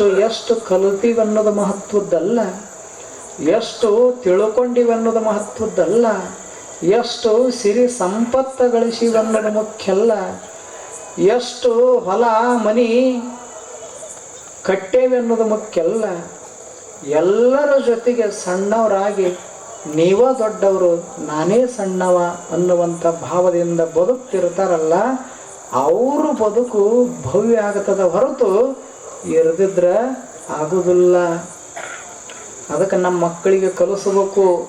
ಎಷ್ಟು ಎಷ್ಟು ಕಲಿತೀವನ್ನೋದು ಮಹತ್ವದ್ದಲ್ಲ. ಎಷ್ಟು ತಿಳ್ಕೊಂಡಿವನ್ನೋದು ಮಹತ್ವದ್ದಲ್ಲ. ಎಷ್ಟು ಸಿರಿ ಸಂಪತ್ತು ಗಳಿಸಿವನ್ನೋದು ಮುಖ್ಯಲ್ಲ. ಎಷ್ಟು ಹೊಲ, ಮನಿ ಕಟ್ಟೇವೆ ಅನ್ನೋದು ಮುಖ್ಯಲ್ಲ. ಎಲ್ಲರ ಜೊತೆಗೆ ಸಣ್ಣವರಾಗಿ ನೀವ ದೊಡ್ಡವರು, ನಾನೇ ಸಣ್ಣವ ಅನ್ನುವಂಥ ಭಾವದಿಂದ ಬದುಕ್ತಿರ್ತಾರಲ್ಲ, ಅವರು ಬದುಕು ಭವ್ಯ ಆಗ್ತದ ಹೊರತು ಇರದಿದ್ರೆ ಆಗೋದಿಲ್ಲ. ಅದಕ್ಕೆ ನಮ್ಮ ಮಕ್ಕಳಿಗೆ ಕಲಿಸ್ಬೇಕು.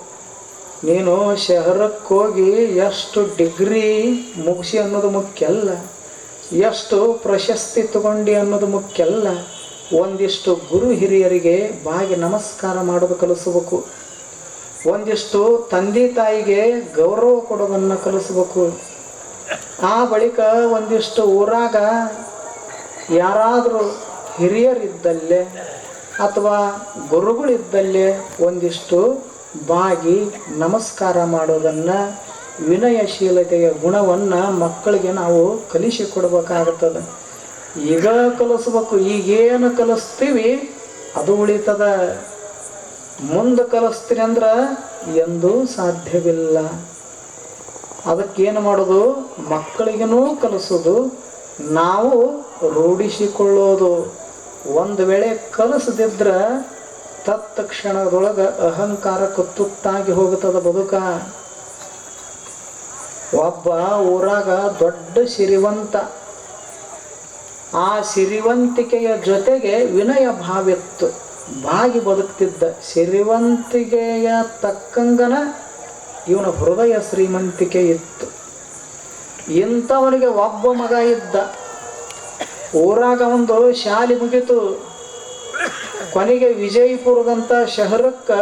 ನೀನು ಶಹರಕ್ಕೆ ಹೋಗಿ ಎಷ್ಟು ಡಿಗ್ರಿ ಮುಗಿಸಿ ಅನ್ನೋದು ಮುಖ್ಯ ಅಲ್ಲ. ಎಷ್ಟು ಪ್ರಶಸ್ತಿ ತಗೊಂಡಿ ಅನ್ನೋದು ಮುಖ್ಯ ಅಲ್ಲ. ಒಂದಿಷ್ಟು ಗುರು ಹಿರಿಯರಿಗೆ ಬಾಗಿ ನಮಸ್ಕಾರ ಮಾಡೋದು ಕಲಿಸ್ಬೇಕು. ಒಂದಿಷ್ಟು ತಂದೆ ತಾಯಿಗೆ ಗೌರವ ಕೊಡೋದನ್ನು ಕಲಿಸ್ಬೇಕು. ಆ ಬಳಿಕ ಒಂದಿಷ್ಟು ಊರಾಗ ಯಾರಾದರೂ ಹಿರಿಯರಿದ್ದಲ್ಲೇ ಅಥವಾ ಗುರುಗಳಿದ್ದಲ್ಲೇ ಒಂದಿಷ್ಟು ಬಾಗಿ ನಮಸ್ಕಾರ ಮಾಡೋದನ್ನು ವಿನಯಶೀಲತೆಯ ಗುಣವನ್ನು ಮಕ್ಕಳಿಗೆ ನಾವು ಕಲಿಸಿಕೊಡ್ಬೇಕಾಗುತ್ತದೆ ಈಗ ಕಲಿಸ್ಬೇಕು, ಈಗೇನು ಕಲಿಸ್ತೀವಿ, ಅದು ಉಳಿತದ. ಮುಂದೆ ಕಲಿಸ್ತೀನಿ ಅಂದ್ರೆ ಎಂದೂ ಸಾಧ್ಯವಿಲ್ಲ. ಅದಕ್ಕೇನು ಮಾಡೋದು? ಮಕ್ಕಳಿಗೂ ಕಲಿಸೋದು. ನಾವು ರೂಢಿಸಿಕೊಳ್ಳೋದು. ಒಂದು ವೇಳೆ ಕಲಿಸದಿದ್ರೆ ತತ್ಕ್ಷಣದೊಳಗೆ ಅಹಂಕಾರಕ್ಕೆ ತುತ್ತಾಗಿ ಹೋಗುತ್ತದೆ ಬದುಕ. ಒಬ್ಬ ಊರಾಗ ದೊಡ್ಡ ಸಿರಿವಂತ. ಆ ಸಿರಿವಂತಿಕೆಯ ಜೊತೆಗೆ ವಿನಯ ಭಾವಿತ್ತು. ಬಾಗಿ ಬದುಕ್ತಿದ್ದ ಸಿರಿವಂತಿಕೆಯ ತಕ್ಕಂಗನ ಇವನ ಹೃದಯ ಶ್ರೀಮಂತಿಕೆ ಇತ್ತು. ಇಂಥವನಿಗೆ ಒಬ್ಬ ಮಗ ಇದ್ದ. ಊರಾಗ ಒಂದು ಶಾಲೆ ಮುಗೀತು. ಕೊನೆಗೆ ವಿಜಯಪುರದಂತ ಶಹರಕ್ಕೆ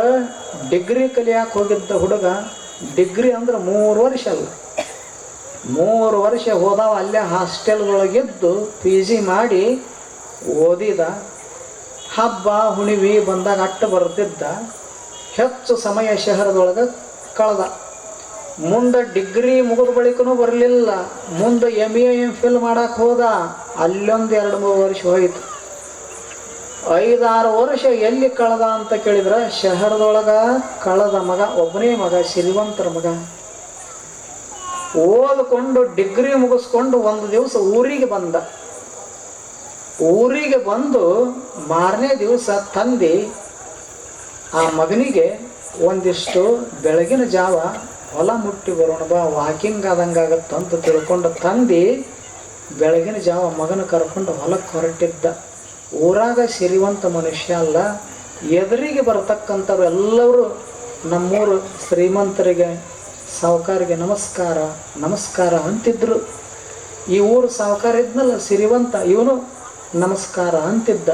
ಡಿಗ್ರಿ ಕಲಿಯಕ್ಕೆ ಹೋಗಿದ್ದ ಹುಡುಗ, ಡಿಗ್ರಿ ಅಂದ್ರೆ ಮೂರು ವರ್ಷ ಅಲ್ಲ. ಮೂರು ವರ್ಷ ಹೋದಾವ, ಅಲ್ಲೇ ಹಾಸ್ಟೆಲ್ದೊಳಗಿದ್ದು ಪಿ ಜಿ ಮಾಡಿ ಓದಿದ. ಹಬ್ಬ ಹುಣಿವಿ ಬಂದಾಗ ಅಟ್ಟು ಬರ್ತಿದ್ದ ಹೆಚ್ಚು ಸಮಯ ಶಹರದೊಳಗೆ ಕಳೆದ. ಮುಂದೆ ಡಿಗ್ರಿ ಮುಗಿದ ಬಳಿಕನೂ ಬರಲಿಲ್ಲ. ಮುಂದೆ ಎಂ ಎ ಎಂ ಫಿಲ್ ಮಾಡಕ್ಕೆ ಹೋದ. ಅಲ್ಲೊಂದು ಎರಡು ಮೂರು ವರ್ಷ ಹೋಯಿತು. ಐದಾರು ವರ್ಷ ಎಲ್ಲಿ ಕಳೆದ ಅಂತ ಕೇಳಿದ್ರೆ ಶಹರದೊಳಗ ಕಳೆದ ಮಗ ಒಬ್ಬನೇ ಮಗ ಸಿರಿವಂತರ ಮಗ. ಓದ್ಕೊಂಡು ಡಿಗ್ರಿ ಮುಗಿಸ್ಕೊಂಡು ಒಂದು ದಿವಸ ಊರಿಗೆ ಬಂದ. ಊರಿಗೆ ಬಂದು ಮಾರನೇ ದಿವಸ ತಂದು ಆ ಮಗನಿಗೆ ಒಂದಿಷ್ಟು ಬೆಳಗಿನ ಜಾವ ಹೊಲ ಮುಟ್ಟಿ ಬರೋಣ ಬಾ ವಾಕಿಂಗ್ ಆದಂಗೆ ಅಂತ ತಿಳ್ಕೊಂಡು ತಂದು ಬೆಳಗಿನ ಜಾವ ಮಗನ ಕರ್ಕೊಂಡು ಹೊಲಕ್ಕೆ ಹೊರಟಿದ್ದ. ಊರಾಗ ಸಿರಿವಂತ ಮನುಷ್ಯ ಅಲ್ಲ, ಎದುರಿಗೆ ಬರತಕ್ಕಂಥವ್ರು ಎಲ್ಲರೂ ನಮ್ಮೂರು ಶ್ರೀಮಂತರಿಗೆ ಸಾವುಕಾರಿಗೆ ನಮಸ್ಕಾರ ನಮಸ್ಕಾರ ಅಂತಿದ್ರು. ಈ ಊರು ಸಾವುಕಾರ ಇದ್ನಲ್ಲ, ಸಿರಿವಂತ, ಇವನು ನಮಸ್ಕಾರ ಅಂತಿದ್ದ.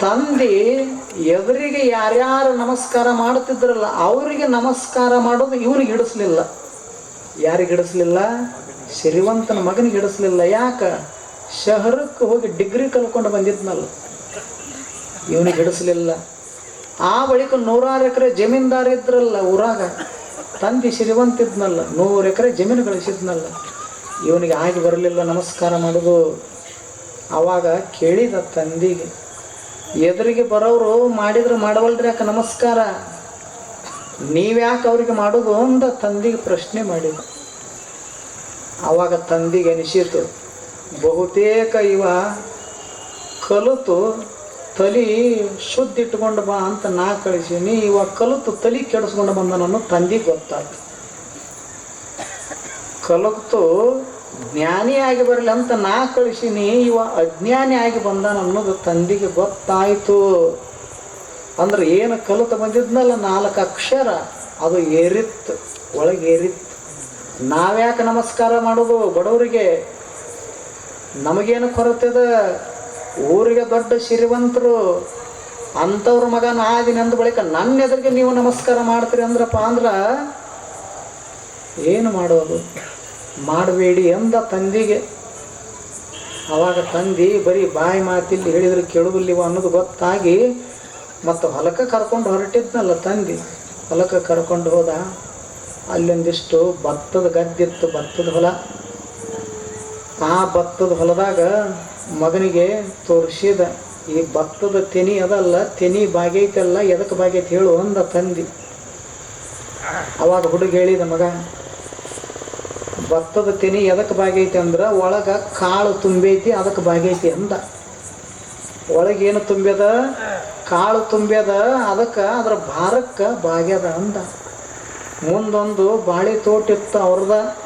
ತಂದೆ ಎವರಿಗೆ ಯಾರ್ಯಾರು ನಮಸ್ಕಾರ ಮಾಡುತ್ತಿದ್ರಲ್ಲ ಅವರಿಗೆ ನಮಸ್ಕಾರ ಮಾಡೋದು ಇವನಿಗೆ ಹಿಡಿಸ್ಲಿಲ್ಲ. ಯಾರಿಗೆ ಹಿಡಿಸ್ಲಿಲ್ಲ? ಶ್ರೀವಂತನ ಮಗನಿಗೆ ಹಿಡಿಸ್ಲಿಲ್ಲ. ಯಾಕ? ಶಹರಕ್ಕೆ ಹೋಗಿ ಡಿಗ್ರಿ ಕಲ್ಕೊಂಡು ಬಂದಿದ್ನಲ್ಲ. ಇವನಿಗೆ ಹಿಡಿಸ್ಲಿಲ್ಲ. ಆ ಬಳಿಕ ನೂರಾರು ಎಕರೆ ಜಮೀನ್ದಾರ ಇದ್ರಲ್ಲ ಊರಾಗ. ತಂದೆ ಇದ್ನಲ್ಲ. ನೂರು ಎಕರೆ ಜಮೀನು ಗಳಿಸಿದ್ನಲ್ಲ. ಇವನಿಗೆ ಆಗಿ ಬರಲಿಲ್ಲ ನಮಸ್ಕಾರ ಮಾಡೋದು. ಆವಾಗ ಕೇಳಿದ ತಂದಿಗೆ ಎದುರಿಗೆ ಬರೋರು ಮಾಡಿದ್ರೆ ಮಾಡವಲ್ರಿ ಯಾಕೆ ನಮಸ್ಕಾರ. ನೀವ್ಯಾಕೆ ಅವ್ರಿಗೆ ಮಾಡೋದು ಅಂತ ತಂದಿಗೆ ಪ್ರಶ್ನೆ ಮಾಡಿದ ಆವಾಗ ತಂದಿಗೆ ಅನಿಸಿತು, ಬಹುತೇಕ ಇವ ಕಲಿತು ತಲಿ ಶುದ್ಧ ಇಟ್ಕೊಂಡು ಬಾ ಅಂತ ನಾ ಕಳಿಸೀನಿ, ಇವ ಕಲಿತು ತಲಿ ಕೆಡಿಸ್ಕೊಂಡು ಬಂದ ತಂದಿಗೆ ಗೊತ್ತಾಯ್ತು ಕಲಿತು ಜ್ಞಾನಿಯಾಗಿ ಬರಲಿ ಅಂತ ನಾ ಕಳಿಸೀನಿ, ಇವ ಅಜ್ಞಾನಿ ಆಗಿ ಬಂದ ಅನ್ನೋದು ತಂದಿಗೆ ಗೊತ್ತಾಯಿತು. ಅಂದ್ರೆ ಏನು ಕಲಿತು ಬಂದಿದ್ನಲ್ಲ ನಾಲ್ಕು ಅಕ್ಷರ, ಅದು ಏರಿತ್ತು, ಒಳಗೆ ಏರಿತ್ತು. ನಾವ್ಯಾಕೆ ನಮಸ್ಕಾರ ಮಾಡೋದು ಬಡವರಿಗೆ? ನಮಗೇನು ಕೊರತೆದ ಊರಿಗೆ ದೊಡ್ಡ ಶ್ರೀವಂತರು ಅಂಥವ್ರ ಮಗ ನಾದಿನ ಅಂದ ಬಳಿಕ ನನ್ನ ಎದುರಿಗೆ ನೀವು ನಮಸ್ಕಾರ ಮಾಡ್ತೀರಿ ಅಂದ್ರಪ್ಪ ಅಂದ್ರೆ, ಏನು ಮಾಡೋದು? ಮಾಡಬೇಡಿ ಎಂದ ತಂದಿಗೆ. ಅವಾಗ ತಂದಿ ಬರೀ ಬಾಯಿ ಮಾತಿಲ್ಲಿ ಹೇಳಿದ್ರೆ ಕೇಳುವುದಿಲ್ಲವ ಅನ್ನೋದು ಗೊತ್ತಾಗಿ ಮತ್ತು ಹೊಲಕ್ಕೆ ಕರ್ಕೊಂಡು ಹೊರಟಿದ್ನಲ್ಲ ತಂದಿ. ಹೊಲಕ್ಕೆ ಕರ್ಕೊಂಡು ಹೋದ. ಅಲ್ಲೊಂದಿಷ್ಟು ಭತ್ತದ ಗದ್ದಿತ್ತು ಭತ್ತದ ಹೊಲ. ಆ ಭತ್ತದ ಹೊಲದಾಗ ಮಗನಿಗೆ ತೋರಿಸಿದ, ಈ ಭತ್ತದ ತೆನಿ ಅದಲ್ಲ, ತೆನಿ ಬಾಗೈತಲ್ಲ ಎದಕ್ಕೆ ಬಾಗೈತಿ ಹೇಳು ಅಂದ ತಂದಿ. ಅವಾಗ ಹುಡುಗ ಹೇಳಿದ ಮಗ ಭತ್ತದ ತೆನಿ ಎದಕ್ಕೆ ಬಾಗೈತಿ ಅಂದ್ರೆ ಒಳಗೆ ಕಾಳು ತುಂಬೈತಿ ಅದಕ್ಕೆ ಬಾಗೈತಿ ಅಂದ. ಒಳಗೇನು ತುಂಬ್ಯದ? ಕಾಳು ತುಂಬ್ಯದ, ಅದಕ್ಕೆ ಅದರ ಭಾರಕ್ಕೆ ಬಾಗ್ಯದ ಅಂದ. ಮುಂದೊಂದು ಬಾಳೆ ತೋಟ ಇತ್ತು ಅವ್ರದ.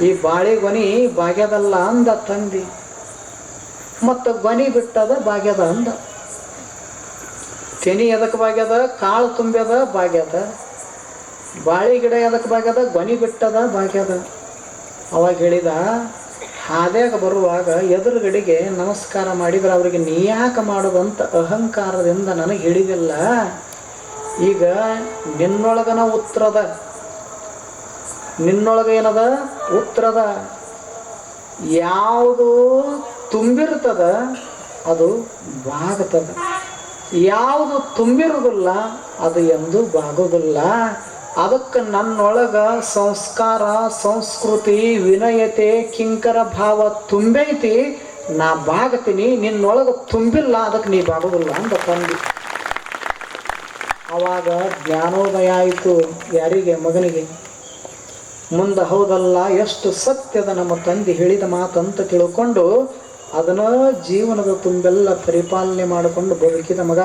ಈ ಬಾಳೆ ಗೊನಿ ಬಾಗ್ಯದಲ್ಲ ಅಂದ ತಂದಿ. ಮತ್ತು ಗೊನಿ ಬಿಟ್ಟದ ಬಾಗ್ಯದ ಅಂದ. ತೆನಿ ಎದಕ್ಕೆ ಬಾಗ್ಯದ? ಕಾಳು ತುಂಬ್ಯದ, ಬಾಗ್ಯದ. ಬಾಳೆ ಗಿಡ ಎದಕ್ಕೆ ಬಾಗ್ಯದ ಗೊನಿ ಬಿಟ್ಟದ ಬಾಗ್ಯದ ಅವಾಗ ಹೇಳಿದ, ಹಾದ್ಯಾಗ ಬರುವಾಗ ಎದುರುಗಡೆಗೆ ನಮಸ್ಕಾರ ಮಾಡಿದ್ರೆ ಅವರಿಗೆ ನೀ ಯಾಕೆ ಮಾಡೋದಂತ ಅಹಂಕಾರದಿಂದ ನನಗೆ ಹೇಳಿದಿಲ್ಲ ಈಗ ನಿನ್ನೊಳಗನ ಉತ್ತರದ. ನಿನ್ನೊಳಗ ಏನದ? ಉತ್ತರದ. ಯಾವುದು ತುಂಬಿರ್ತದ ಅದು ಬಾಗತದ. ಯಾವುದು ತುಂಬಿರುವುದಿಲ್ಲ ಅದು ಎಂದು ಬಾಗೋದಿಲ್ಲ ಅದಕ್ಕೆ ನನ್ನೊಳಗ ಸಂಸ್ಕಾರ, ಸಂಸ್ಕೃತಿ, ವಿನಯತೆ, ಕಿಂಕರ ಭಾವ ತುಂಬೈತಿ ನಾ ಬಾಗತೀನಿ, ನಿನ್ನೊಳಗೆ ತುಂಬಿಲ್ಲ, ಅದಕ್ಕೆ ನೀ ಬಾಗೋದಿಲ್ಲ ಅಂತ ತಂದಿ. ಅವಾಗ ಜ್ಞಾನೋದಯ ಆಯಿತು ಯಾರಿಗೆ? ಮಗನಿಗೆ. ಮುಂದೆ ಹೌದಲ್ಲ, ಎಷ್ಟು ಸತ್ಯದ ನಮ್ಮ ತಂದೆ ಹೇಳಿದ ಮಾತಂತ ತಿಳ್ಕೊಂಡು ಅದನ್ನ ಜೀವನದ ತುಂಬೆಲ್ಲ ಪರಿಪಾಲನೆ ಮಾಡಿಕೊಂಡು ಬದುಕಿದ ಮಗ.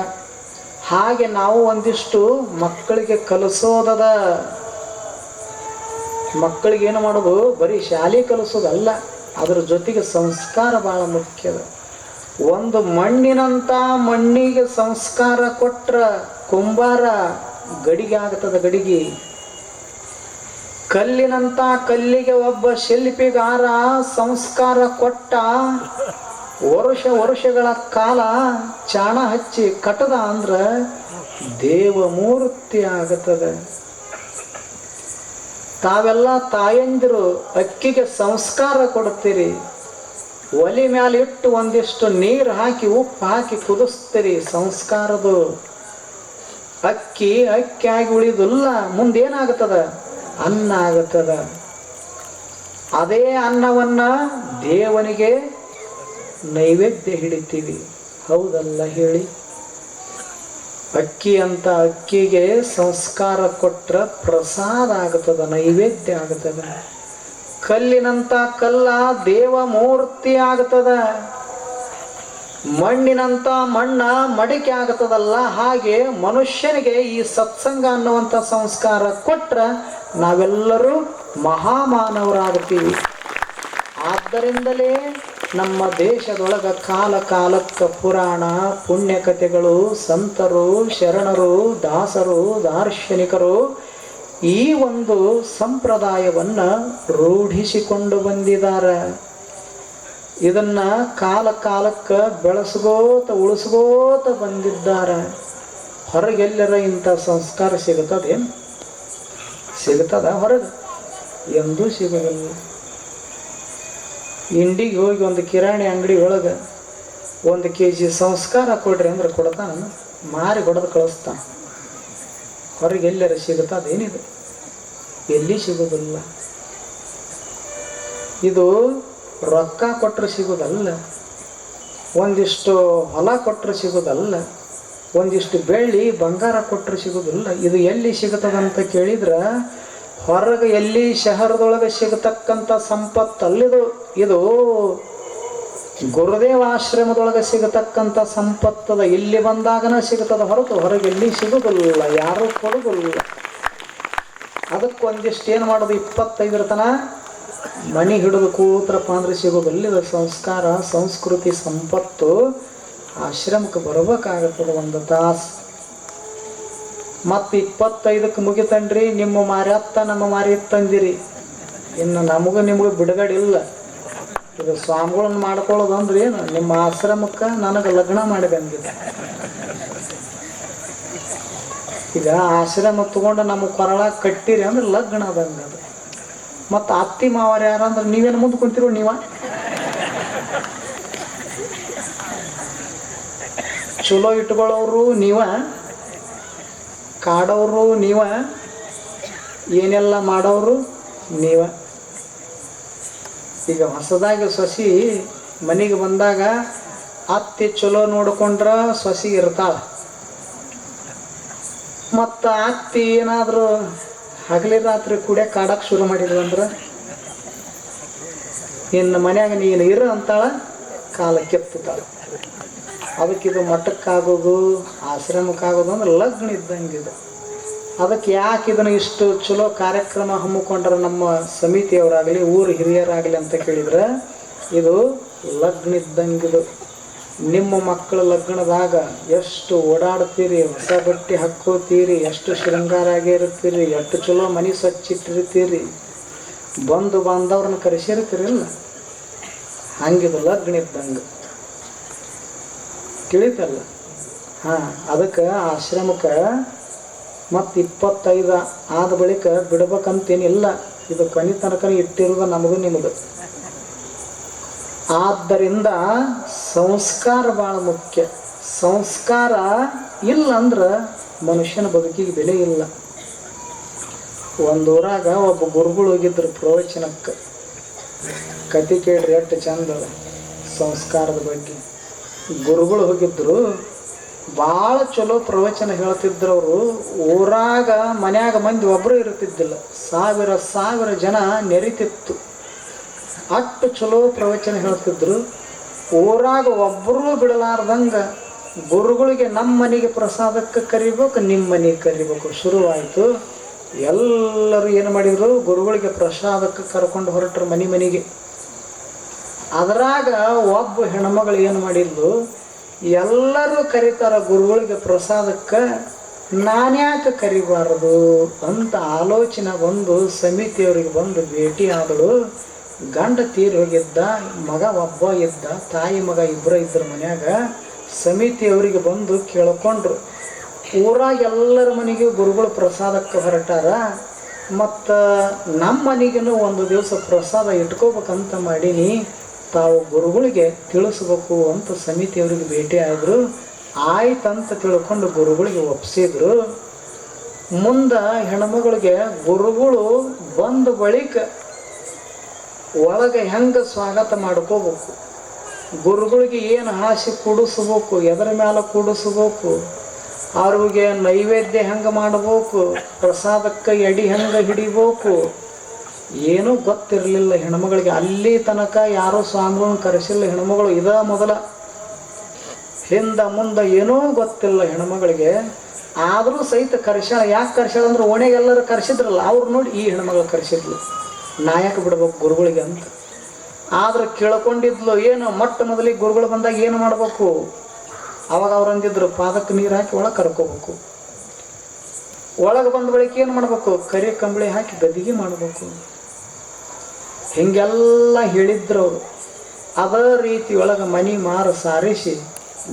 ಹಾಗೆ ನಾವು ಒಂದಿಷ್ಟು ಮಕ್ಕಳಿಗೆ ಕಲಿಸೋದದ, ಮಕ್ಕಳಿಗೆ ಏನು ಮಾಡೋದು? ಬರೀ ಶಾಲೆ ಕಲಿಸೋದಲ್ಲ, ಅದರ ಜೊತೆಗೆ ಸಂಸ್ಕಾರ ಭಾಳ ಮುಖ್ಯದ ಒಂದು ಮಣ್ಣಿನಂತ ಮಣ್ಣಿಗೆ ಸಂಸ್ಕಾರ ಕೊಟ್ರ ಕುಂಬಾರ ಗಡಿಗೆ ಆಗ್ತದ ಗಡಿಗೆ. ಕಲ್ಲಿನಂತ ಕಲ್ಲಿಗೆ ಒಬ್ಬ ಶಿಲ್ಪಿಗಾರ ಸಂಸ್ಕಾರ ಕೊಟ್ಟ ವರ್ಷ ವರ್ಷಗಳ ಕಾಲ ಚಾಣ ಹಚ್ಚಿ ಕಟ್ಟದ ಅಂದ್ರ ದೇವಮೂರ್ತಿ ಆಗತದ. ತಾವೆಲ್ಲ ತಾಯಂದಿರು ಅಕ್ಕಿಗೆ ಸಂಸ್ಕಾರ ಕೊಡ್ತೀರಿ. ಒಲಿ ಮ್ಯಾಲೆ ಇಟ್ಟು ಒಂದಿಷ್ಟು ನೀರು ಹಾಕಿ ಉಪ್ಪು ಹಾಕಿ ಕುದಿಸ್ತೀರಿ ಸಂಸ್ಕಾರದು. ಅಕ್ಕಿ ಅಕ್ಕಿ ಆಗಿ ಉಳಿದಿಲ್ಲ ಮುಂದೇನಾಗುತ್ತದ ಅನ್ನ ಆಗುತ್ತದ ಅದೇ ಅನ್ನವನ್ನ ದೇವನಿಗೆ ನೈವೇದ್ಯ ಹಿಡಿತೀವಿ. ಹೌದಲ್ಲ ಹೇಳಿ? ಅಕ್ಕಿ ಅಂತ ಅಕ್ಕಿಗೆ ಸಂಸ್ಕಾರ ಕೊಟ್ರ ಪ್ರಸಾದ ಆಗುತ್ತದ ನೈವೇದ್ಯ ಆಗುತ್ತದ ಕಲ್ಲಿನಂತ ಕಲ್ಲ ದೇವ ಮೂರ್ತಿ ಆಗುತ್ತದ ಮಣ್ಣಿನಂತ ಮಣ್ಣ ಮಡಿಕೆ ಆಗ್ತದಲ್ಲ, ಹಾಗೆ ಮನುಷ್ಯನಿಗೆ ಈ ಸತ್ಸಂಗ ಅನ್ನುವಂಥ ಸಂಸ್ಕಾರ ಕೊಟ್ರ ನಾವೆಲ್ಲರೂ ಮಹಾಮಾನವರಾಗುತ್ತೀವಿ ಆದ್ದರಿಂದಲೇ ನಮ್ಮ ದೇಶದೊಳಗ ಕಾಲ ಕಾಲಕ್ಕ ಪುರಾಣ ಪುಣ್ಯಕಥೆಗಳು ಸಂತರು, ಶರಣರು, ದಾಸರು, ದಾರ್ಶನಿಕರು ಈ ಒಂದು ಸಂಪ್ರದಾಯವನ್ನ ರೂಢಿಸಿಕೊಂಡು ಬಂದಿದ್ದಾರೆ. ಇದನ್ನ ಕಾಲ ಕಾಲಕ್ಕೆ ಬೆಳೆಸ್ಕೋತ, ಉಳಿಸ್ಕೋತ ಬಂದಿದ್ದಾರೆ. ಹೊರಗೆಲ್ಲರ ಇಂಥ ಸಂಸ್ಕಾರ ಸಿಗುತ್ತದೆ ಸಿಗುತ್ತದ ಹೊರಗೆ? ಎಂದೂ ಸಿಗೋದಿಲ್ಲ ಇಂಡಿಗೆ ಹೋಗಿ ಒಂದು ಕಿರಾಣಿ ಅಂಗಡಿ ಒಳಗೆ ಒಂದು ಕೆ ಜಿ ಸಂಸ್ಕಾರ ಕೊಡ್ರಿ ಅಂದ್ರೆ ಕೊಡ್ತಾನ. ಮಾರಿ ಹೊಡೆದು ಕಳಿಸ್ತಾನ. ಹೊರಗೆ ಎಲ್ಲರ ಸಿಗುತ್ತದೇನಿದೆ ಎಲ್ಲಿ ಸಿಗೋದಿಲ್ಲ. ಇದು ರೊಕ್ಕ ಕೊಟ್ಟರೆ ಸಿಗೋದಲ್ಲ. ಒಂದಿಷ್ಟು ಹೊಲ ಕೊಟ್ಟರೆ ಸಿಗೋದಲ್ಲ. ಒಂದಿಷ್ಟು ಬೆಳ್ಳಿ ಬಂಗಾರ ಕೊಟ್ಟರೆ ಸಿಗೋದಿಲ್ಲ. ಇದು ಎಲ್ಲಿ ಸಿಗುತ್ತದಂತ ಕೇಳಿದ್ರೆ ಹೊರಗೆ ಎಲ್ಲಿ ಶಹರದೊಳಗೆ ಸಿಗತಕ್ಕಂಥ ಸಂಪತ್ತಲ್ಲಿದು ಇದು ಗುರುದೇವ ಆಶ್ರಮದೊಳಗೆ ಸಿಗತಕ್ಕಂಥ ಸಂಪತ್ತದ ಇಲ್ಲಿ ಬಂದಾಗನ ಸಿಗುತ್ತದ ಹೊರತು ಹೊರಗೆ ಎಲ್ಲಿ ಸಿಗುದಿಲ್ಲ, ಯಾರೂ ಕೊಡುದಿಲ್ಲ. ಅದಕ್ಕೆ ಒಂದಿಷ್ಟು ಏನು ಮಾಡೋದು, ಇಪ್ಪತ್ತೈದರ ತನ ಮಣಿ ಹಿಡಿದು ಕೂತ್ರಪ್ಪ ಅಂದ್ರೆ ಸಿಗೋದಿಲ್ಲ. ಸಂಸ್ಕಾರ, ಸಂಸ್ಕೃತಿ, ಸಂಪತ್ತು ಆಶ್ರಮಕ್ಕೆ ಬರ್ಬೇಕಾಗತ್ತದ ಒಂದು ತಾಸು. ಮತ್ತು ಇಪ್ಪತ್ತೈದಕ್ಕೆ ಮುಗಿತನ್ರಿ, ನಿಮ್ಮ ಮಾರ್ಯತ್ತ ನಮ್ಮ ಮಾರಿ ತಂದಿರಿ. ಇನ್ನು ನಮಗೂ ನಿಮಗೂ ಬಿಡುಗಡೆ ಇಲ್ಲ. ಇದು ಸ್ವಾಮಿಗಳನ್ನ ಮಾಡ್ಕೊಳ್ಳೋದು ಅಂದ್ರೆ ಏನು? ನಿಮ್ಮ ಆಶ್ರಮಕ್ಕೆ ನನಗೆ ಲಗ್ನ ಮಾಡಿದಂಗಿಲ್ಲ ಈಗ ಆಶ್ರಮ ತಗೊಂಡು ನಮ್ಮ ಕೊರಳ ಕಟ್ಟಿರಿ ಅಂದ್ರೆ ಲಗ್ನ ಅದಂಗ ಅದು ಮತ್ತು ಅತ್ತಿ ಮಾವರ ಯಾರಂದ್ರೆ ನೀವೇನು ಮುಂದೆ ಕುಂತಿರೋ ನೀವ? ಚಲೋ ಇಟ್ಕೊಳ್ಳೋರು ನೀವ. ಕಾಡೋರು ನೀವ? ಏನೆಲ್ಲ ಮಾಡೋರು ನೀವ? ಈಗ ಹೊಸದಾಗಿ ಸಸಿ ಮನೆಗೆ ಬಂದಾಗ ಅತ್ತಿ ಚಲೋ ನೋಡ್ಕೊಂಡ್ರ ಸಸಿ ಇರ್ತಾಳ. ಮತ್ತು ಅತ್ತಿ ಏನಾದರೂ ಹಗಲಿ ರಾತ್ರಿ ಕುಡಿಯಕ್ಕೆ ಕಾಡಕ್ಕೆ ಶುರು ಮಾಡಿದ್ವು ಅಂದ್ರೆ? ಇನ್ನು ಮನ್ಯಾಗ ನೀನು ಇರು ಅಂತಾಳ, ಕಾಲ ಕೆತ್ತುತ್ತಾಳ. ಅದಕ್ಕಿದು ಮಠಕ್ಕಾಗೋದು, ಆಶ್ರಮಕ್ಕಾಗೋದು ಅಂದ್ರೆ ಲಗ್ನ ಇದ್ದಂಗೆ ಇದು. ಅದಕ್ಕೆ ಯಾಕೆ ಇದನ್ನು ಇಷ್ಟು ಚಲೋ ಕಾರ್ಯಕ್ರಮ ಹಮ್ಮಿಕೊಂಡ್ರೆ ನಮ್ಮ ಸಮಿತಿಯವರಾಗಲಿ, ಊರು ಹಿರಿಯರಾಗಲಿ ಅಂತ ಕೇಳಿದ್ರೆ, ಇದು ಲಗ್ನ ಇದ್ದಂಗಿದು ನಿಮ್ಮ ಮಕ್ಕಳ ಲಗ್ನದಾಗ ಎಷ್ಟು ಓಡಾಡ್ತೀರಿ, ಹೊಸ ಬಟ್ಟೆ ಹಾಕ್ಕೋತೀರಿ, ಎಷ್ಟು ಶೃಂಗಾರ ಆಗಿರ್ತೀರಿ ಎಷ್ಟು ಚಲೋ ಮನೆ ಸ್ವಚ್ಛಿಟ್ಟಿರ್ತೀರಿ, ಬಂದು ಕರೆಸಿರ್ತೀರಿ ಕರೆಸಿರ್ತೀರಿಲ್ಲ ಹಂಗಿದು ಲಗ್ನ ಇದ್ದಂಗೆ. ತಿಳಿತಲ್ಲ ಹಾಂ, ಅದಕ್ಕೆ ಆಶ್ರಮಕ್ಕೆ ಮತ್ತು ಇಪ್ಪತ್ತೈದು ಆದ ಬಳಿಕ ಬಿಡ್ಬೇಕಂತೇನಿಲ್ಲ. ಇದು ಕೊನೆ ತನಕ ಇಟ್ಟಿರೋದು ನಮಗೂ ನಿಮ್ಮದು ಆದ್ದರಿಂದ ಸಂಸ್ಕಾರ ಭಾಳ ಮುಖ್ಯ. ಸಂಸ್ಕಾರ ಇಲ್ಲ ಅಂದ್ರೆ ಮನುಷ್ಯನ ಬದುಕಿಗೆ ಬೆಲೆ ಇಲ್ಲ. ಒಂದು ಒಬ್ಬ ಗುರುಗಳು ಹೋಗಿದ್ರು ಪ್ರವಚನಕ್ಕೆ. ಕತೆ ಕೇಳ್ರಿ ಎಷ್ಟು ಚಂದ ಸಂಸ್ಕಾರದ ಬಗ್ಗೆ. ಗುರುಗಳು ಹೋಗಿದ್ದರು ಭಾಳ ಚಲೋ ಪ್ರವಚನ ಹೇಳ್ತಿದ್ರು ಅವರು ಊರಾಗ, ಮನ್ಯಾಗ ಮಂದಿ ಒಬ್ಬರು ಇರುತ್ತಿದ್ದಿಲ್ಲ ಸಾವಿರ ಸಾವಿರ ಜನ ನೆರಿತಿತ್ತು. ಅಷ್ಟು ಚಲೋ ಪ್ರವಚನ ಹೇಳ್ತಿದ್ರು. ಊರಾಗ ಒಬ್ಬರೂ ಬಿಡಲಾರ್ದಂಗೆ ಗುರುಗಳಿಗೆ ನಮ್ಮ ಮನೆಗೆ ಪ್ರಸಾದಕ್ಕೆ ಕರಿಬೇಕು, ನಿಮ್ಮ ಮನೆಗೆ ಕರಿಬೇಕು. ಶುರುವಾಯಿತು. ಎಲ್ಲರೂ ಏನು ಮಾಡಿದರು? ಗುರುಗಳಿಗೆ ಪ್ರಸಾದಕ್ಕೆ ಕರ್ಕೊಂಡು ಹೊರಟ್ರು ಮನೆ ಮನೆಗೆ. ಅದರಾಗ ಒಬ್ಬ ಹೆಣ್ಮಗಳು ಏನು ಮಾಡಿದ್ಲು? ಎಲ್ಲರೂ ಕರೀತಾರ, ಗುರುಗಳಿಗೆ ಪ್ರಸಾದಕ್ಕೆ ನಾನ್ಯಾಕೆ ಕರಿಬಾರದು? ಅಂತ ಆಲೋಚನೆ ಬಂದು ಸಮಿತಿಯವರಿಗೆ ಬಂದು ಭೇಟಿ ಆದಳು. ಗಂಡ ತೀರಿ ಹೋಗಿದ್ದ, ಮಗ ಒಬ್ಬ ಇದ್ದ, ತಾಯಿ ಮಗ ಇಬ್ಬರು ಇದ್ರ ಮನ್ಯಾಗ ಸಮಿತಿಯವರಿಗೆ ಬಂದು ಕೇಳ್ಕೊಂಡ್ರು. ಊರಾಗ ಎಲ್ಲರ ಮನೆಗೆ ಗುರುಗಳು ಪ್ರಸಾದಕ್ಕೆ ಹೊರಟಾರ. ಮತ್ತು ನಮ್ಮ ಮನೆಗೂ ಒಂದು ದಿವಸ ಪ್ರಸಾದ ಇಟ್ಕೋಬೇಕಂತ ಮಾಡೀನಿ. ತಾವು ಗುರುಗಳಿಗೆ ತಿಳಿಸ್ಬೇಕು ಅಂತ ಸಮಿತಿಯವರಿಗೆ ಭೇಟಿ ಆದರು, ಆಯ್ತಂತ ತಿಳ್ಕೊಂಡು ಗುರುಗಳಿಗೆ ಒಪ್ಸಿದ್ರು. ಮುಂದೆ ಹೆಣ್ಮಗಳಿಗೆ ಗುರುಗಳು ಬಂದ ಬಳಿಕ ಒಳಗೆ ಹೆಂಗೆ ಸ್ವಾಗತ ಮಾಡ್ಕೋಬೇಕು? ಗುರುಗಳಿಗೆ ಏನು ಹಾಸಿ ಕೂಡಿಸ್ಬೇಕು? ಎದರ ಮೇಲೆ ಕೂಡಿಸ್ಬೇಕು? ಅವ್ರಿಗೆ ನೈವೇದ್ಯ ಹೆಂಗೆ ಮಾಡಬೇಕು? ಪ್ರಸಾದಕ್ಕೆ ಎಡಿ ಹೆಂಗೆ ಹಿಡಿಬೇಕು? ಏನೂ ಗೊತ್ತಿರಲಿಲ್ಲ ಹೆಣ್ಮಗಳಿಗೆ. ಅಲ್ಲಿ ತನಕ ಯಾರೂ ಸ್ವಾಮಿಗಳನ್ನ ಕರೆಸಿಲ್ಲ ಹೆಣ್ಮಗಳು. ಇದ ಮೊದಲ. ಹಿಂದ ಮುಂದೆ ಏನೂ ಗೊತ್ತಿಲ್ಲ ಹೆಣ್ಮಗಳಿಗೆ. ಆದರೂ ಸಹಿತ ಕರ್ಸ್ಯಾಳ. ಯಾಕೆ ಕರ್ಸ್ಯಾಳ ಅಂದ್ರೆ ಓಣೆಗೆಲ್ಲರೂ ಕರೆಸಿದ್ರಲ್ಲ, ಅವ್ರು ನೋಡಿ ಈ ಹೆಣ್ಮಗಳು ಕರೆಸಿದ್ಲು. ನಾಯಕ ಬಿಡ್ಬೇಕು ಗುರುಗಳಿಗೆ ಅಂತ. ಆದ್ರೆ ಕೇಳ್ಕೊಂಡಿದ್ಲು, ಏನು ಮೊಟ್ಟ ಮೊದಲಿಗೆ ಗುರುಗಳು ಬಂದಾಗ ಏನು ಮಾಡಬೇಕು? ಅವಾಗ ಅವ್ರು ಅಂದಿದ್ರು, ಪಾದಕ್ಕೆ ನೀರು ಹಾಕಿ ಒಳಗೆ ಕರ್ಕೋಬೇಕು. ಒಳಗೆ ಬಂದ ಬಳಿಕ ಏನು ಮಾಡಬೇಕು? ಕರಿ ಕಂಬಳಿ ಹಾಕಿ ಗದಿಗೆ ಮಾಡಬೇಕು. ಹಿಂಗೆಲ್ಲ ಹೇಳಿದ್ರು. ಅವರು ಅದೇ ರೀತಿ ಒಳಗೆ ಮನೆ ಮಾರು ಸಾರಿಸಿ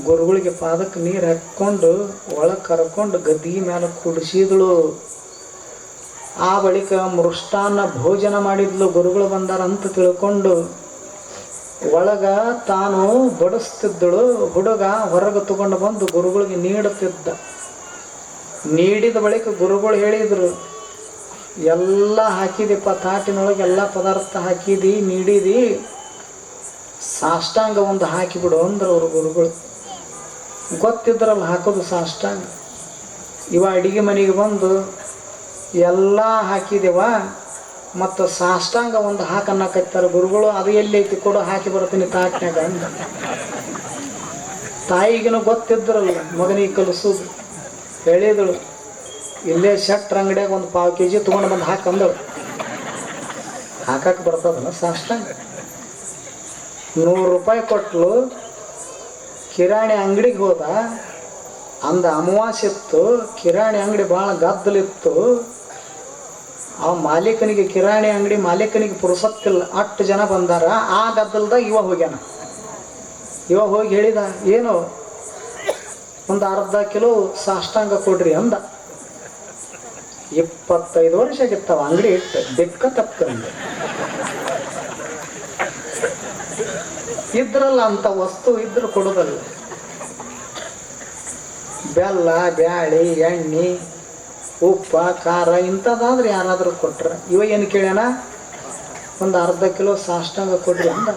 ಗುರುಗಳಿಗೆ ಪಾದಕ್ಕೆ ನೀರು ಹಾಕ್ಕೊಂಡು ಒಳಗೆ ಕರ್ಕೊಂಡು ಗದ್ದಿಗೆ ಮೇಲೆ ಕುಡಿಸಿದಳು. ಆ ಬಳಿಕ ಮೃಷ್ಟಾನ್ನ ಭೋಜನ ಮಾಡಿದ್ಲು ಗುರುಗಳು ಬಂದಾರಂತ ತಿಳ್ಕೊಂಡು ಒಳಗ ತಾನು ಬಡಿಸ್ತಿದ್ದಳು. ಹುಡುಗ ಹೊರಗೆ ತಗೊಂಡು ಬಂದು ಗುರುಗಳಿಗೆ ನೀಡುತ್ತಿದ್ದ. ನೀಡಿದ ಬಳಿಕ ಗುರುಗಳು ಹೇಳಿದರು ಎಲ್ಲ ಹಾಕಿದಿಪ್ಪ, ತಾಟಿನೊಳಗೆ ಎಲ್ಲ ಪದಾರ್ಥ ಹಾಕಿದಿ, ನೀಡಿದಿ. ಸಾಷ್ಟಾಂಗ ಒಂದು ಹಾಕಿಬಿಡು ಅಂದ್ರೆ ಅವರು ಗುರುಗಳು. ಗೊತ್ತಿದ್ರಲ್ಲ ಹಾಕೋದು ಸಾಷ್ಟಾಂಗ. ಇವ ಅಡಿಗೆ ಮನೆಗೆ ಬಂದು ಎಲ್ಲ ಹಾಕಿದೆವ, ಮತ್ತು ಸಾಷ್ಟಾಂಗ ಒಂದು ಹಾಕನ್ನಕತ್ತಾರ ಗುರುಗಳು, ಅದು ಎಲ್ಲಿ ಐತಿ ಕೊಡು, ಹಾಕಿ ಬರ್ತೀನಿ ತಾಟ್ನಾಗ ಅಂದ. ತಾಯಿಗಿನ ಗೊತ್ತಿದ್ರಲ್ಲ, ಮಗನಿಗೆ ಕಲಿಸೋದು. ಹೇಳಿದಳು. ಇಲ್ಲೇ ಶೆಟ್ರ್ ಅಂಗಡಿಯಾಗ ಒಂದು ಪಾವು ಕೆ ಜಿ ತೊಗೊಂಡು ಬಂದು ಹಾಕಂದಳು ಹಾಕಕ್ಕೆ ಬರ್ತದಲ್ಲ ಸಾಷ್ಟಾಂಗ. ನೂರು ರೂಪಾಯಿ ಕೊಟ್ಲು. ಕಿರಾಣಿ ಅಂಗಡಿಗೆ ಹೋದ. ಅಂದ ಅಮಾವಾಸ್ಯೆ ಇತ್ತು. ಕಿರಾಣಿ ಅಂಗಡಿ ಭಾಳ ಗದ್ದಲಿತ್ತು ಆ ಮಾಲೀಕನಿಗೆ ಕಿರಾಣಿ ಅಂಗಡಿ ಮಾಲೀಕನಿಗೆ ಪುರುಸತ್ತಿಲ್ಲ. ಅಷ್ಟು ಜನ ಬಂದಾರ. ಆ ಗದ್ದಲ್ದಾಗ ಇವ ಹೋಗ್ಯಾನ. ಇವ ಹೋಗಿ ಹೇಳಿದ, ಏನು? ಒಂದು ಅರ್ಧ ಕಿಲೋ ಸಾಷ್ಟಾಂಗ ಕೊಡ್ರಿ ಅಂದ. ಇಪ್ಪತ್ತೈದು ವರ್ಷ ಆಗಿತ್ತವ ಅಂಗಡಿ ಇಟ್ಟು ಬೆಕ್ಕ ತಪ್ಕಂದು ಇದ್ರಲ್ಲ ಅಂತ ವಸ್ತು ಇದ್ರು ಕೊಡೋದಲ್ಲ. ಬೆಲ್ಲ, ಬ್ಯಾಳಿ, ಎಣ್ಣೆ, ಉಪ್ಪ, ಖಾರ ಇಂಥದ್ದಾದ್ರೆ ಯಾರಾದರೂ ಕೊಟ್ರ. ಇವ ಏನು ಕೇಳ್ಯಾನ? ಒಂದು ಅರ್ಧ ಕಿಲೋ ಸಾಷ್ಟಾಂಗ ಕೊಡ್ರಿ ಅಂದ.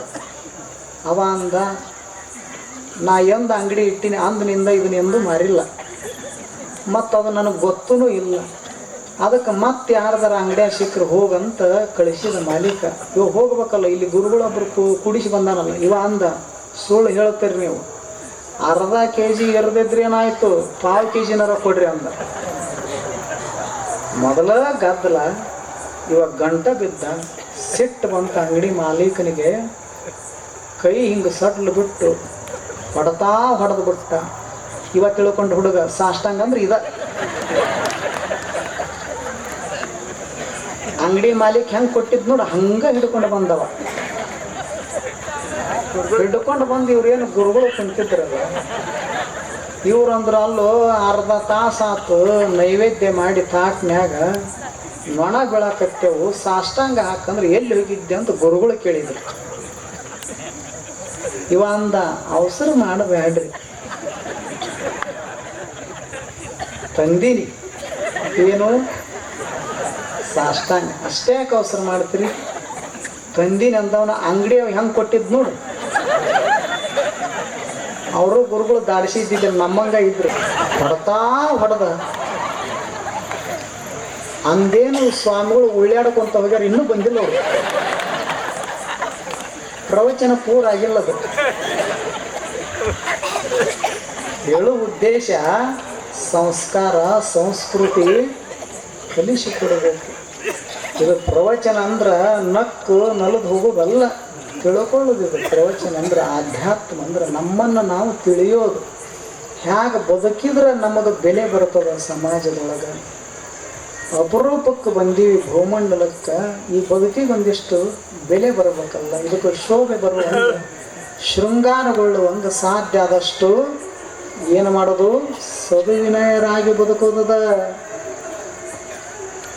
ಅವ ಅಂದ, ನಾ ಎಂದ ಅಂಗಡಿ ಇಟ್ಟಿನಿ, ಅಂದಿನಿಂದ ಇದನ್ನ ಎಂದೂ ಮಾರಿಲ್ಲ. ಮತ್ತು ಅದು ನನಗೆ ಗೊತ್ತೂ ಇಲ್ಲ. ಅದಕ್ಕೆ ಮತ್ತೆ ಯಾರ್ದಾರ ಅಂಗಡಿಯಾಗ ಸಿಕ್ಕರು ಹೋಗಂತ ಕಳಿಸಿದ ಮಾಲೀಕ, ಇವು ಹೋಗ್ಬೇಕಲ್ಲ, ಇಲ್ಲಿ ಗುರುಗಳೊಬ್ಬರು ಕುಡಿಸಿ ಬಂದಾನಲ್ಲ, ಇವ ಅಂದ, ಸುಳ್ಳು ಹೇಳ್ತೀರಿ ನೀವು. ಅರ್ಧ ಕೆ ಜಿ ಎರಡಿದ್ರೆ ಏನಾಯ್ತು, ಪಾವು ಕೆ ಜಿನಾರ ಕೊಡ್ರಿ ಅಂದ. ಮೊದಲ ಗದ್ದಲ ಇವಾಗ ಗಂಟ ಬಿದ್ದ, ಸಿಟ್ಟು ಬಂತ ಅಂಗಡಿ ಮಾಲೀಕನಿಗೆ, ಕೈ ಹಿಂಗೆ ಸಡ್ಲು ಬಿಟ್ಟು ಹೊಡೆತಾ ಹೊಡೆದು ಬಿಟ್ಟ. ಇವ ತಿಳ್ಕೊಂಡು ಹುಡುಗ, ಸಾಷ್ಟಾಂಗ ಅಂದ್ರೆ ಇದ. ಅಂಗಡಿ ಮಾಲೀಕ್ ಹೆಂಗೆ ಕೊಟ್ಟಿದ್ ನೋಡು, ಹಂಗ ಹಿಡ್ಕೊಂಡು ಬಂದವ. ಹಿಡ್ಕೊಂಡು ಬಂದು ಇವ್ರೇನು ಗುರುಗಳು ಕುಂತಿದ್ರಲ್ಲ ಇವ್ರ ಅಂದ್ರ ಅಲ್ಲೋ ಅರ್ಧ ತಾಸು ಆತು ನೈವೇದ್ಯ ಮಾಡಿ ತಾಟ್ನ್ಯಾಗ ನೊಣ ಬೆಳಕತ್ತೆವು, ಸಾಷ್ಟಾಂಗ ಹಾಕಂದ್ರೆ ಎಲ್ಲಿ ಹೋಗಿದ್ದೆ ಅಂತ ಗುರುಗಳು ಕೇಳಿದ್ರು. ಇವ ಅಂದ, ಅವಸರ ಮಾಡಬೇಡ್ರಿ ತಂದೀನಿ. ಏನು? ಸಾಷ್ಟಾಂಗ ಅಷ್ಟೇ ಯಾಕೆ ಅವಸರ ಮಾಡ್ತೀರಿ. ತಂದೀನಿ ಅಂದವನ ಅಂಗಡಿ ಹೆಂಗೆ ಕೊಟ್ಟಿದ್ ನೋಡು. ಅವರು ಗುರುಗಳು ದಾಡಿಸಿದ್ದಿಲ್ಲ ನಮ್ಮಂಗ ಇದ್ರು. ಹೊಡ್ತಾ ಹೊಡೆದ. ಅಂದೇನು ಸ್ವಾಮಿಗಳು ಉಳ್ಳಾಡ್ಕೊಂತ ಹೋಗ್ಯಾರ, ಇನ್ನೂ ಬಂದಿಲ್ಲ ಅವರು. ಪ್ರವಚನ ಪೂರ ಆಗಿಲ್ಲ ಅದು. ಹೇಳೋ ಉದ್ದೇಶ, ಸಂಸ್ಕಾರ, ಸಂಸ್ಕೃತಿ ಕಲಿಸಿಕೊಡಬೇಕು ಇದು ಪ್ರವಚನ ಅಂದ್ರೆ ನಕ್ಕು ನಲದು ಹೋಗೋದಲ್ಲ. ತಿಳ್ಕೊಳ್ಳೋದು ಇದು ಪ್ರವಚನ ಅಂದ್ರೆ ಆಧ್ಯಾತ್ಮ ಅಂದ್ರೆ ನಮ್ಮನ್ನು ನಾವು ತಿಳಿಯೋದು. ಹೇಗೆ ಬದುಕಿದ್ರೆ ನಮಗೆ ಬೆಲೆ ಬರ್ತದ ಸಮಾಜದೊಳಗೆ. ಅಪರೂಪಕ್ಕೆ ಬಂದೀವಿ ಭೂಮಂಡಲಕ್ಕೆ, ಈ ಬದುಕಿಗೆ ಒಂದಿಷ್ಟು ಬೆಲೆ ಬರಬೇಕಲ್ಲ. ಇದಕ್ಕೆ ಶೋಭೆ ಬರುವಂಗೆ, ಶೃಂಗಾರಗೊಳ್ಳುವಂಗೆ ಸಾಧ್ಯ ಆದಷ್ಟು ಏನು ಮಾಡೋದು? ಸದುವಿನಯರಾಗಿ ಬದುಕೋದದ.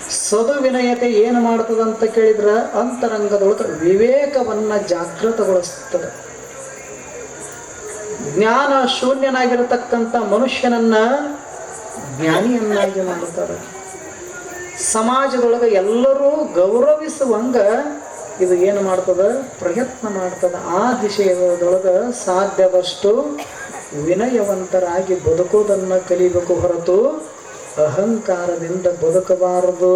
ಸದುವಿನಯತೆ ಏನು ಮಾಡ್ತದೆ ಅಂತ ಕೇಳಿದ್ರೆ ಅಂತರಂಗದೊಳಗೆ ವಿವೇಕವನ್ನ ಜಾಗೃತಗೊಳಿಸ್ತದೆ. ಜ್ಞಾನ ಶೂನ್ಯನಾಗಿರತಕ್ಕಂಥ ಮನುಷ್ಯನನ್ನ ಜ್ಞಾನಿಯನ್ನಾಗಿ ಮಾಡ್ತಾರೆ ಸಮಾಜದೊಳಗೆ ಎಲ್ಲರೂ ಗೌರವಿಸುವಂಗ ಇದು ಏನು ಮಾಡ್ತದ? ಪ್ರಯತ್ನ ಮಾಡ್ತದೆ. ಆ ದಿಶೆಯದೊಳಗೆ ಸಾಧ್ಯವಷ್ಟು ವಿನಯವಂತರಾಗಿ ಬದುಕೋದನ್ನು ಕಲಿಬೇಕು ಹೊರತು ಅಹಂಕಾರದಿಂದ ಬದುಕಬಾರದು.